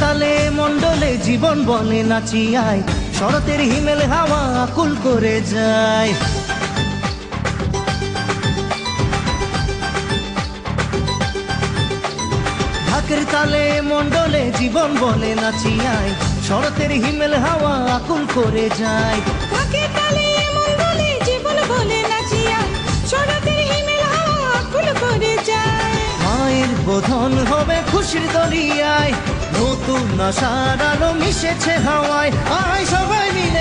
তালে মণ্ডলে জীবন বনে নাচিয়ায়। শরতের হিমেল হাওয়া আকুল করে যায়। ঢাকের তালে মন্ডলে জীবন বলে নাচিয়ায়, শরতের হিমেল হাওয়া আকুল করে যায়। তালে মায়ের বোধন হবে খুশির দরিয়ায় নতুন আশার আলো মিশেছে হাওয়ায়। আয় সবাই মিলে